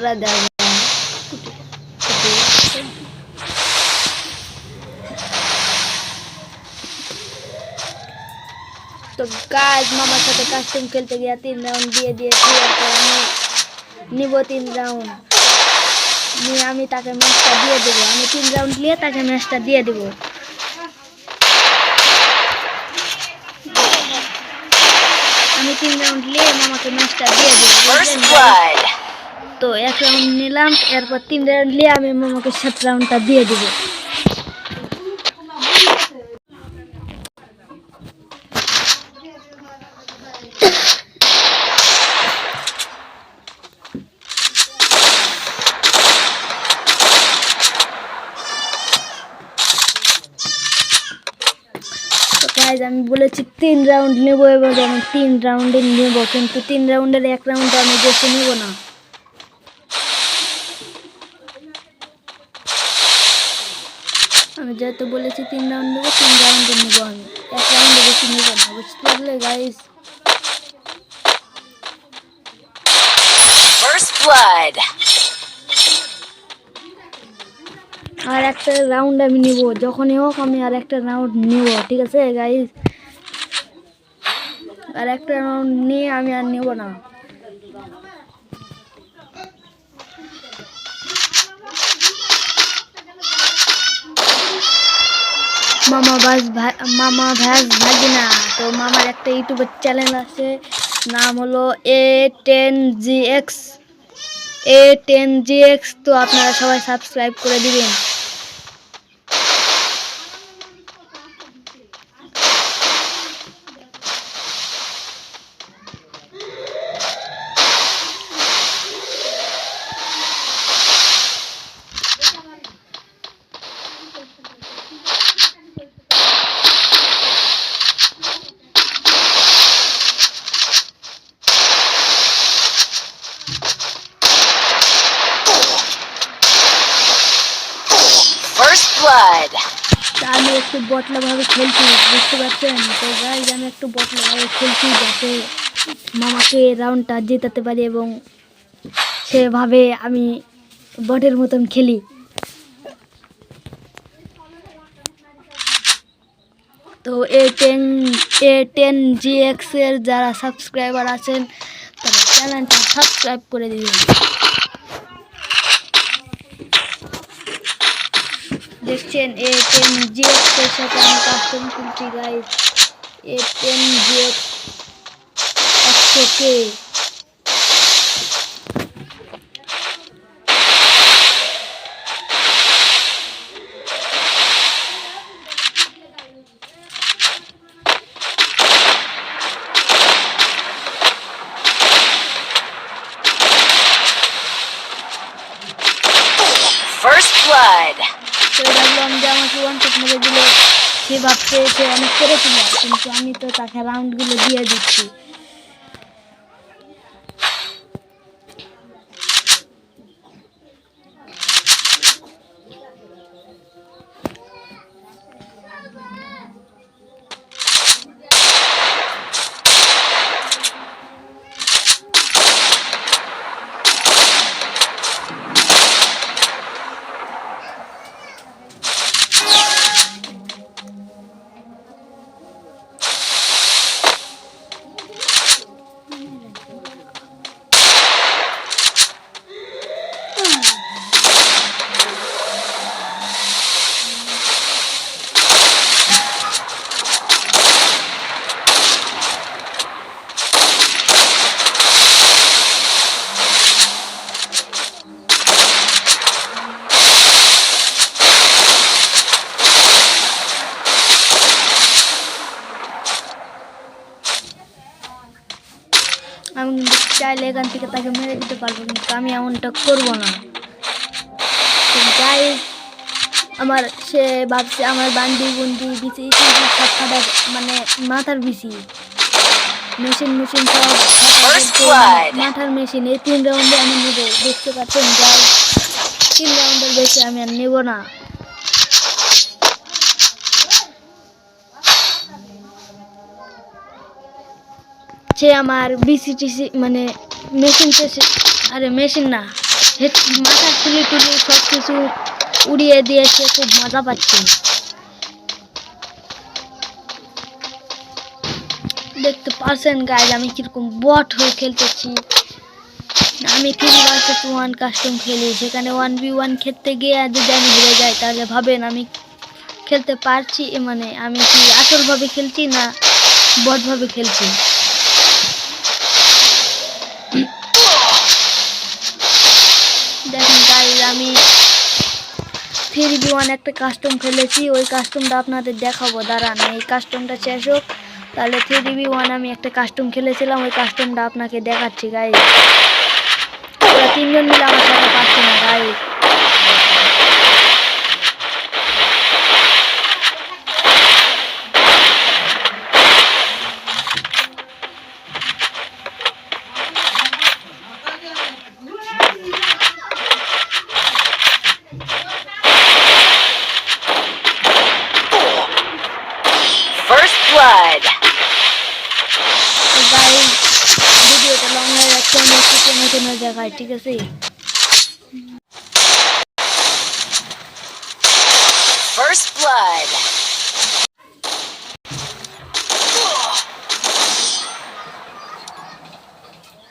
করা যাবে না। তো কাজ মামার সাথে কাস্টম খেলতে গিয়ে তিন রাউন্ড দিয়ে দিয়েছি এরপর আমি নিব তিন রাউন্ড নিয়ে আমি তাকে ম্যাচটা দিয়ে দেবো আমি তিন রাউন্ড নিয়ে তাকে ম্যাচটা দিয়ে দেবো আমি তিন রাউন্ড নিয়ে মামাকে ম্যাচটা দিয়ে দেবো First বুঝলেন? blood. তো এক রাউন্ড নিলাম, এরপর তিন রাউন্ড নিয়ে আমি মামাকে সাত রাউন্ডটা দিয়ে দেবো। আমি বলেছি তিন রাউন্ড নেব, এবার আমি তিন রাউন্ডে নেব, কিন্তু তিন রাউন্ডের এক রাউন্ড আমি বেশি নেব না। যেহেতু বলেছি তিন রাউন্ড নেব তিন রাউন্ডে নেব আমি। এক রাউন্ডে বেশি নেব না বুঝতে পারলে গাইস আর একটা রাউন্ড আমি নিব যখনই হোক আমি আর একটা রাউন্ড নিব ঠিক আছে গাইস আর একটা রাউন্ড নিয়ে আমি আর নেব না। মামা ভাস মামা ভাস ভাগিনা। তো মামার একটা ইউটিউবের চ্যানেল আছে, নাম হলো A ten G X A ten G X তো আপনারা সবাই সাবস্ক্রাইব করে দিবেন First blood. তা আমি একটু বটলাভাবে খেলছি, বুঝতে পারছেন? তো গাইজ আমি একটু বটলাভাবে খেলছি যাতে মামাকে রাউন্ডটা জেতাতে পারি এবং সেভাবে আমি বটের মতন খেলি। তো এ টেন এ টেন জি এক্সের যারা সাবস্ক্রাইবার আছেন, তারা চ্যানেলটা সাবস্ক্রাইব করে দিবেন। দেখছেন এ টেন জি এক্সের সাথে আমি কাস্টম খেলছি guys A ten G X একশো কে ভাবছে সে অনেক করেছিল কিন্তু আমি তো তাকে রাউন্ডগুলো দিয়ে দিচ্ছি। আমি কিন্তু চাইলে এখান থেকে তাকে মেরে দিতে পারব কিন্তু আমি এমনটা করব না। গাই আমার সে ভাবছে আমার বান্দি বুন্দি বিচি সব ফাটার মানে মাথার বিচি মেশিন মেশিন সব. মাথার মেশিন এই তিন রাউন্ডে আমি নেব দেখতে পাচ্ছেন যাই তিন রাউন্ডের বেশি আমি আর নেব না। সে আমার বিসি টিসি মানে মেশিন টেসি আরে মেশিন না মাথা তুলে তুলে সব কিছু উড়িয়ে দিয়েছে খুব মজা পাচ্ছে। দেখতে পারছেন গাইজ আমি কীরকম বট হয়ে খেলতেছি। আমি থ্রি ভার্সেস ওয়ান কাস্টম খেলি সেখানে ওয়ান বি ওয়ান খেলতে গিয়ে যদি আমি হেরে যাই, তাহলে ভাবেন আমি খেলতে পারছি মানে আমি কি আসলভাবে খেলছি না বটভাবে খেলছি দেখেন গাইজ আমি থ্রি বি ওয়ান একটা কাস্টম খেলেছি ওই কাস্টমটা আপনাদের দেখাবো। দাঁড়ান, এই কাস্টমটা শেষ হোক। তাহলে থ্রি বি ওয়ান আমি একটা কাস্টম খেলেছিলাম, ওই কাস্টমটা আপনাকে দেখাচ্ছি গাই তিনজন মিলে আমার সাথে পাচ্ছে না First blood. তো গাইজ ভিডিওটা লং হয়ে যাচ্ছে আমি একটু টেনে দেখাই ঠিক আছে?